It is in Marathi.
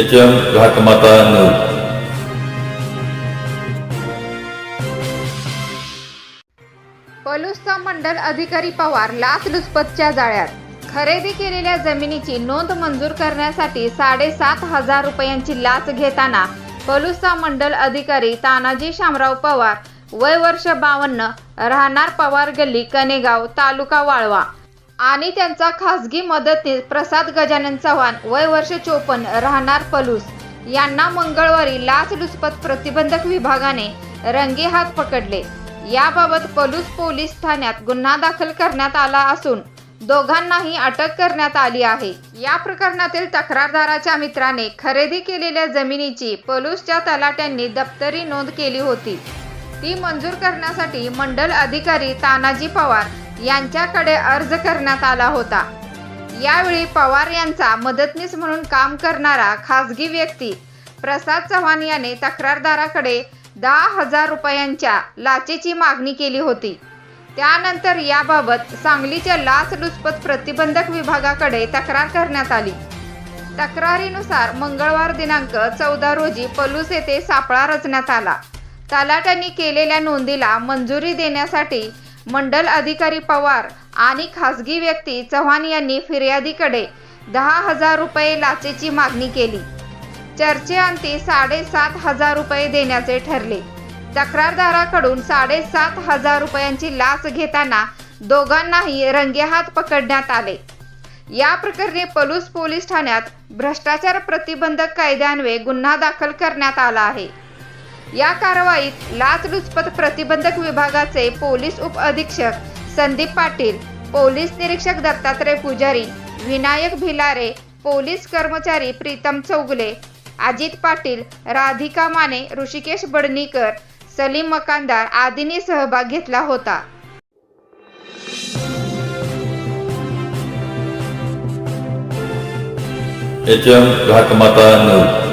एच एम घाटमाता न्यूज पलुसचा मंडल अधिकारी पवार लाचलुचपतच्या जाळ्यात. खरेदी केलेल्या जमिनीची नोंद मंजूर करण्यासाठी साडेसात हजार रुपयांची लाच घेताना पलुसचा मंडल अधिकारी तानाजी शामराव पवार वय वर्ष बावन्न राहणार पवार गल्ली कनेगाव तालुका वाळवा. आणि त्यांचा खासगी मदतनीस प्रसाद गजानन चव्हाण वय वर्ष चोपन्न राहणार पलूस. यांना मंगळवारी लाचलुचपत प्रतिबंधक विभागाने रंगेहात पकडले. याबाबत पलूस पोलीस ठाण्यात गुन्हा दाखल करण्यात आला असून दोघांनाही अटक करण्यात आली आहे. या प्रकरणातील तक्रारदाराच्या मित्राने खरेदी केलेल्या जमिनीची पलूसच्या तलाट्यांनी दप्तरी नोंद केली होती. ती मंजूर करण्यासाठी मंडल अधिकारी तानाजी पवार यांच्याकडे अर्ज करण्यात आला होता. यावेळी पवार यांचा मदतनीस म्हणून काम करणारा खासगी व्यक्ती प्रसाद चव्हाण याने तक्रारदाराकडे दहा हजार रुपयांच्या लाचेची मागणी केली होती. त्यानंतर याबाबत सांगलीच्या लाचलुचपत प्रतिबंधक विभागाकडे तक्रार करण्यात आली. तक्रारीनुसार मंगळवार दिनांक चौदा रोजी पलूस येथे सापळा रचण्यात आला. तलाट्यांनी केलेल्या नोंदीला मंजुरी देण्यासाठी मंडल अधिकारी पवार आणि खासगी व्यक्ती चव्हाण यांनी फिर्यादीकडे दहा हजार रुपये लाचेची मागणी केली. चर्चेअंती साडेसात हजार रुपये देण्याचे ठरले. तक्रारदाराकडून साडेसात हजार रुपयांची लाच घेताना दोघांनाही रंगेहात पकडण्यात आले. या प्रकरणी पलूस पोलीस ठाण्यात भ्रष्टाचार प्रतिबंधक कायद्यान्वये गुन्हा दाखल करण्यात आला आहे. या कारवाईत लाचलुचपत प्रतिबंधक विभागाचे पोलीस उप अधीक्षक संदीप पाटील पोलीस निरीक्षक दत्तात्रय पुजारी विनायक भिलारे पोलीस कर्मचारी प्रीतम चौगुले अजित पाटील राधिका माने ऋषिकेश बडणीकर सलीम मकानदार आदींनी सहभाग घेतला होता. H M Ghatmata news.